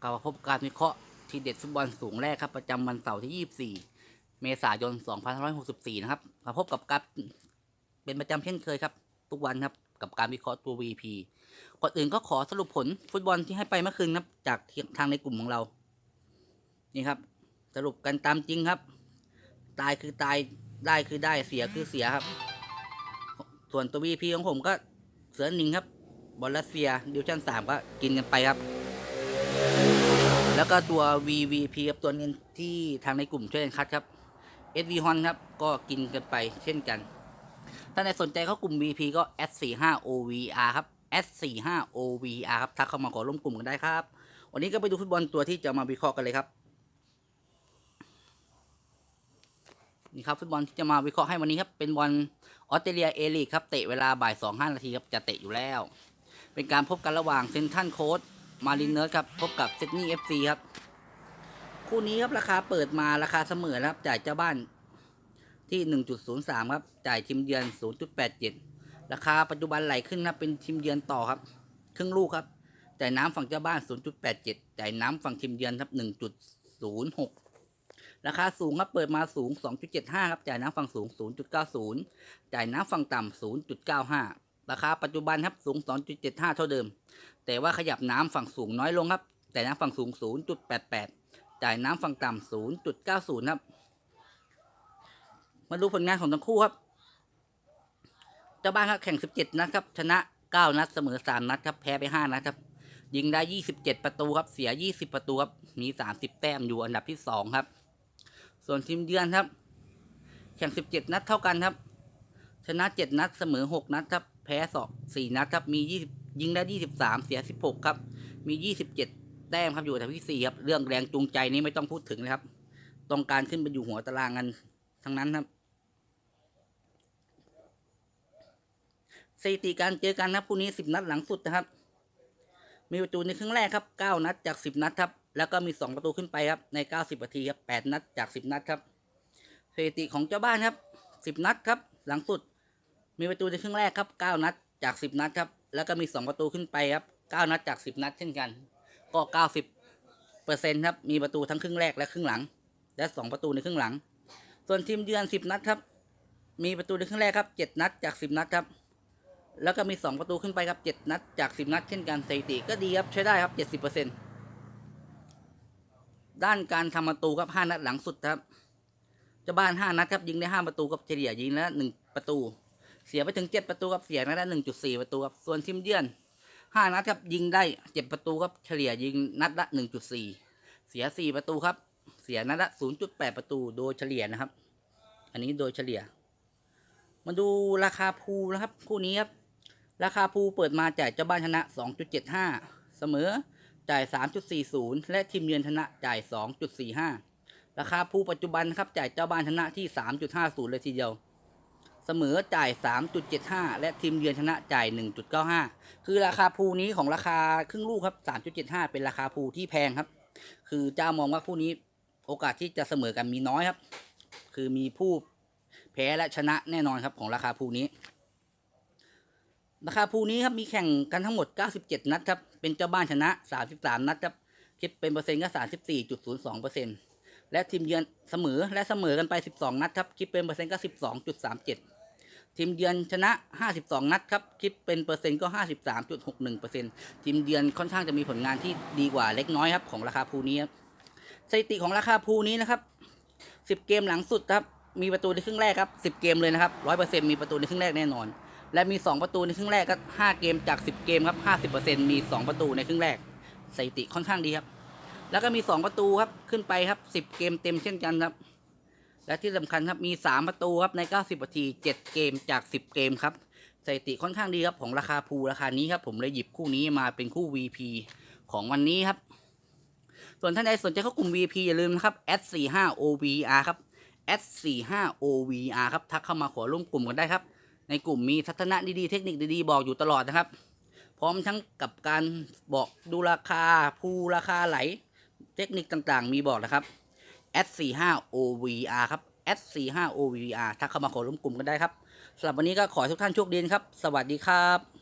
กลับมาพบการวิเคราะห์ทีเด็ดฟุตบอลสูงแรกครับ ประจำวันเสาร์ที่ 24 เมษายน 2564 นะครับมาพบกับการเป็นประจำเช่นเคยครับ ทุกวันครับกับการวิเคราะห์ตัว VP ก่อนอื่นก็ขอสรุปผลฟุตบอลที่ให้ไปเมื่อคืนครับ จากทางในกลุ่มของเรา นี่ครับ สรุปกันตามจริงครับ ตายคือตายได้คือได้เสียคือเสียครับ ส่วนตัว VP ของผมก็เสือหนิงครับบอลรัสเซียดิวชั่นสามก็กินกันไปครับ แล้วก็ตัว VVP ครับตัวนี้ที่ทางในกลุ่มช่วยกันคัดครับ SV Hon ครับ ก็กินกันไปเช่นกัน ถ้าในสนใจเข้ากลุ่ม VP ก็ S45OVR ครับ S45OVR ครับ ทักเข้ามาขอร่วมกลุ่มกันได้ครับ วันนี้ก็ไปดูฟุตบอลตัวที่จะมาวิเคราะห์กันเลยครับ นี่ครับฟุตบอลที่จะมาวิเคราะห์ให้วันนี้ครับเป็นบอลออสเตรเลียเอลีกครับเตะเวลาบ่ายสองห้านาทีครับจะเตะอยู่แล้ว เป็นการพบกันระหว่างเซนทันโค้ด มารินเนอร์ครับ พบกับเซดนีย์เอฟซีครับ คู่นี้ครับราคาเปิดมาราคาเสมอครับ จ่ายเจ้าบ้านที่1.03ครับ จ่ายทีมเยือน0.87ราคาปัจจุบันไหลขึ้นนะเป็นทีมเยือนต่อครับ ครึ่งลูกครับ จ่ายน้ำฝั่งเจ้าบ้าน0.87จ่ายน้ำฝั่งทีมเยือนครับ1.06ราคาสูงครับ เปิดมาสูง 2.75 ครับ จ่ายน้ำฝั่งสูง 0.90 จ่ายน้ำฝั่งต่ำ 0.95 ราคาปัจจุบันครับ สูง 2.75 เท่าเดิม แต่ว่าขยับน้ำฝั่งสูงน้อยลงครับ แต่น้ำฝั่งสูง 0.88 จ่ายน้ำฝั่งต่ำ0.90 ครับ มาดูผลงานของทั้งคู่ครับ เจ้าบ้านครับแข่ง 17 นัดครับ ชนะ 9 นัดเสมอ 3 นัดครับ แพ้ไป 5 นัดครับ ยิงได้ 27 ประตูครับ เสีย 20 ประตูครับ มี 30 แต้มอยู่อันดับที่ 2 ครับ ส่วนทีมเยือนครับ แข่ง 17 นัดเท่ากันครับ ชนะ 7 นัดเสมอ 6 นัดครับ แพ้2 4นัดครับ มี 20 ยิงได้ 23 เสีย 16 ครับ มี 27 แต้มครับอยู่อันดับที่ 4 ครับ เรื่องแรงจูงใจนี้ไม่ต้องพูดถึงเลยครับ ต้องการขึ้นไปอยู่หัวตารางกันทั้งนั้นครับสถิติการเจอกันนะครับคู่นี้ 10 นัดหลังสุดนะครับ มีประตูในครึ่งแรกครับ 9 นัดจาก 10 นัดครับ แล้วก็มี 2 ประตูขึ้นไปครับ ใน 90นาทีครับ 8 นัดจาก 10 นัดครับสถิติของเจ้าบ้านครับ 10 นัดครับ หลังสุด มีประตูในครึ่งแรกครับ 9 นัดจาก 10 นัดครับ แล้วก็มี 2 ประตูขึ้นไปครับ 9 นัดจาก 10 นัดเช่นกัน ก็ 90เปอร์เซ็นต์ครับ มีประตูทั้งครึ่งแรกและครึ่งหลัง และ 2 ประตูในครึ่งหลัง ส่วนทีมเยือน 10 นัดครับ มีประตูในครึ่งแรกครับ 7 นัดจาก 10 นัดครับ แล้วก็มี 2 ประตูขึ้นไปครับ 7 นัดจาก 10 นัดเช่นกันสถิติก็ดีครับใช้ได้ครับ 70%ด้านการทำประตูครับ 5 นัดหลังสุดครับจ้าบ้าน 5 นัดครับยิงได้ 5 ประตูครับเฉลี่ยยิงแล้ว1ประตู เสียไปถึง7ประตูครับเสียนัดละ1.4ประตูครับส่วนทีมเยือน5นัดครับยิงได้7ประตูครับเฉลี่ยยิงนัดละ1.4เสีย4ประตูครับ เสียนัดละ0.8ประตูโดยเฉลี่ยนะครับ อันนี้โดยเฉลี่ย มาดูราคาพูนะครับ คู่นี้ครับราคาพูเปิดมาจ่ายเจ้าบ้านชนะ2.75เสมอจ่าย3.40และทีมเยือนชนะจ่าย2.45ราคาพูปัจจุบันครับจ่ายเจ้าบ้านชนะที่3.50เลยทีเดียว เสมอจ่าย 3.75 และทีมเยือนชนะจ่าย 1.95 คือราคาพูลนี้ของราคาครึ่งลูกครับ 3.75 เป็นราคาพูลที่แพงครับ คือเจ้ามองว่าคู่นี้โอกาสที่จะเสมอกันมีน้อยครับ คือมีผู้แพ้และชนะแน่นอนครับของราคาพูลนี้ ราคาพูลนี้ครับมีแข่งกันทั้งหมด 97 นัดครับ เป็นเจ้าบ้านชนะ 33 นัดครับ คิดเป็นเปอร์เซ็นต์ก็ 34.02เปอร์เซ็นต์ และทีมเยือนเสมอและเสมอกันไป 12 นัดครับคิดเป็นเปอร์เซ็นต์ก็ 12.37 ทีมเยือนชนะ 52 นัดครับคิดเป็นเปอร์เซ็นต์ก็ 53.61เปอร์เซ็นต์ทีมเยือนค่อนข้างจะมีผลงานที่ดีกว่าเล็กน้อยครับของราคาพูลนี้สถิติของราคาพูลนี้นะครับ10 เกมหลังสุดครับมีประตูในครึ่งแรกครับ10 เกมเลยนะครับ100%มีประตูในครึ่งแรกแน่นอน และมี 2 ประตูในครึ่งแรกก็5เกมจาก 10 เกมครับ50%มี 2 ประตูในครึ่งแรกสถิติค่อนข้างดีครับ แล้วก็มี2ประตูครับขึ้นไปครับ10เกมเต็มเช่นกันครับ และที่สำคัญครับมี3ประตูครับใน90นาที7เกมจาก10เกมครับสถิติค่อนข้างดีครับของราคาพูราคานี้ครับผมเลยหยิบคู่นี้มาเป็นคู่ VP ของวันนี้ครับ ส่วนท่านใดสนใจเข้ากลุ่ม VP อย่าลืมนะครับ S45OVR ครับ S45OVR ครับทักเข้ามาขอร่วมกลุ่มกันได้ครับ ในกลุ่มมีทัศนะดีๆเทคนิคดีๆบอกอยู่ตลอดนะครับ พร้อมทั้งกับการบอกดูราคาภูราคาไหล ทคนิคต่างๆ มีบอกนะครับ S45OVR ครับ S45OVR ทักเข้ามาขอร่วมกลุ่มกันได้ครับสำหรับวันนี้ก็ขอทุกท่านโชคดีนะครับ สวัสดีครับ